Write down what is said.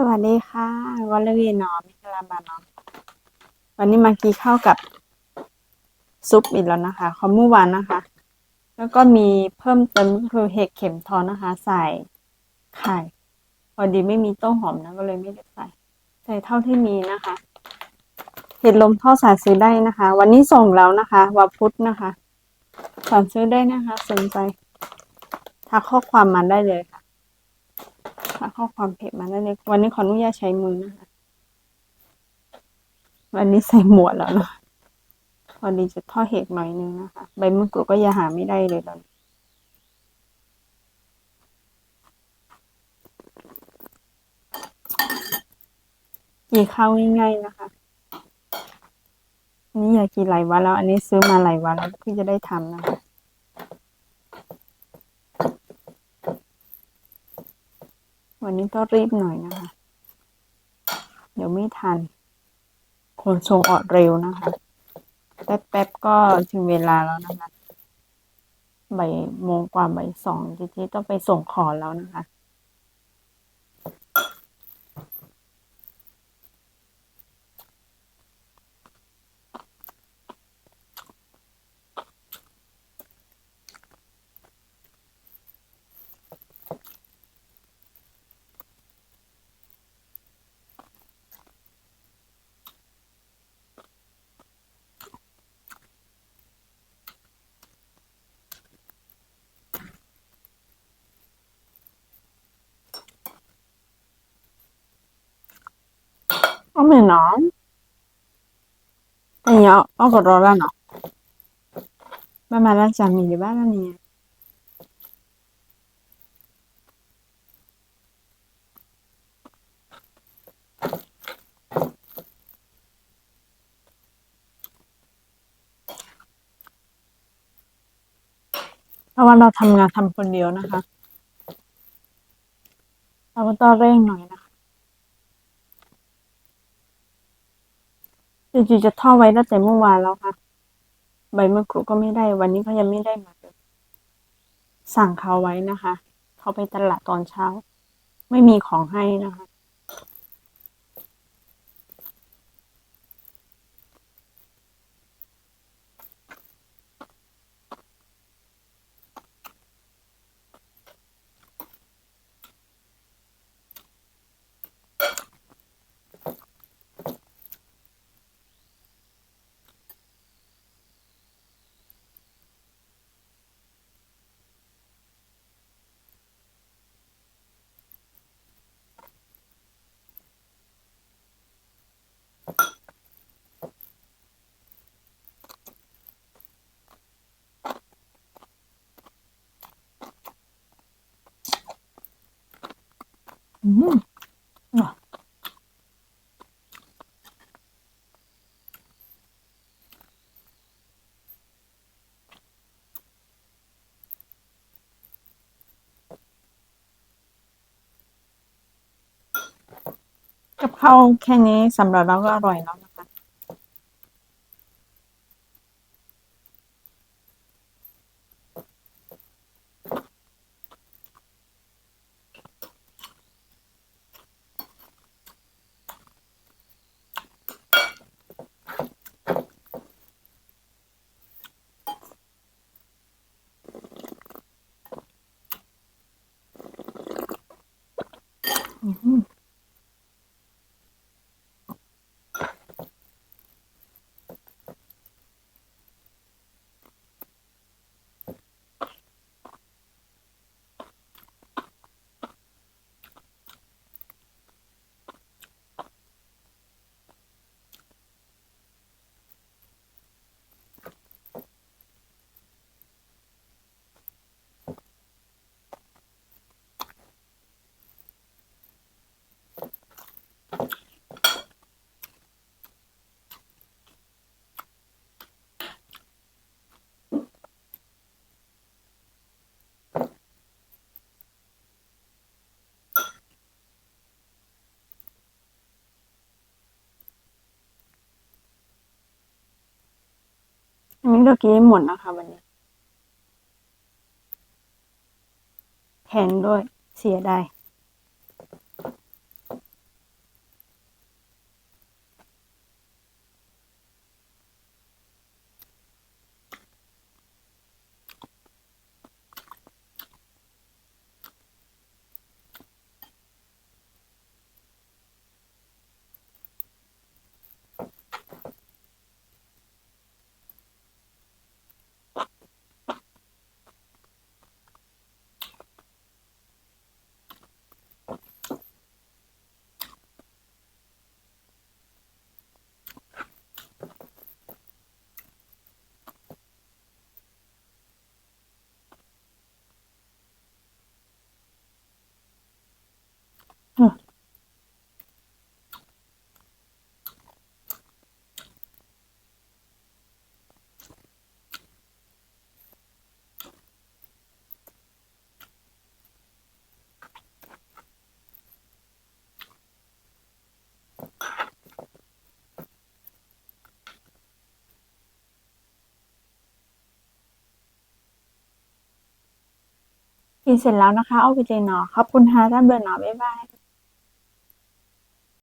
สวัสดีค่ะวัลวีนอมิคลาบานอมวันนี้มากีข้าวกับซุปอีกแล้วนะคะของเมื่อวานนะคะ แล้วก็มีเพิ่มเติมก็คือเห็ดเข็มทองนะคะ ใส่ไข่พอดีไม่มีต้นหอมนะก็เลยไม่ได้ใส่ ใส่เท่าที่มีนะคะ เห็ดลมทอดสาซื้อได้นะคะ วันนี้ส่งแล้วนะคะวันพุธนะคะสั่งซื้อได้นะคะ สนใจทักข้อความมาได้เลยค่ะ ทักข้อความเพจมาได้เลยวันนี้ขออนุญาตใช้มือนะคะ วันนี้ใส่หมวดแล้วเนาะพอดีจะทอดเห็ดหน่อยนึงนะคะ ใบมะกรูดก็ยังหาไม่ได้เลยตอนนี้กินข้าวง่ายๆนะคะ นี่อยากกินหลายวันแล้ว อันนี้ซื้อมาหลายวันแล้วเพิ่งจะได้ทำนะคะ วันนี้ก็รีบหน่อยนะคะ เดี๋ยวไม่ทันคนส่งออดเร็วนะคะแป๊บๆก็ถึงเวลาแล้วนะคะบ่ายโมงกว่าบ่ายสองเจ๊ต้องไปส่งของแล้วนะคะ Oh mais non. E io ho corrola no. Ma ma la già mi va la mia. เพราะว่าเราทำงานทำคนเดียวนะคะ เราก็ต้องเร่งหน่อยนะคะ จริงๆจะท่อไว้ตั้งแต่เมื่อวานแล้วค่ะ ใบมะกรูดก็ไม่ได้ วันนี้ก็ยังไม่ได้มาเลยสั่งเขาไว้นะคะ เขาไปตลาดตอนเช้า ไม่มีของให้นะคะ อืมอะกับข้าวแค่นี้สำหรับเราก็อร่อยแล้วนะ ค อันนี้เรากินหมดนะคะ วันนี้ แพงด้วยเสียดาย กินเสร็จแล้วนะคะเอาไปเจนเนอขอบคุณฮะท่านเบอร์เนอบ๊ายบาย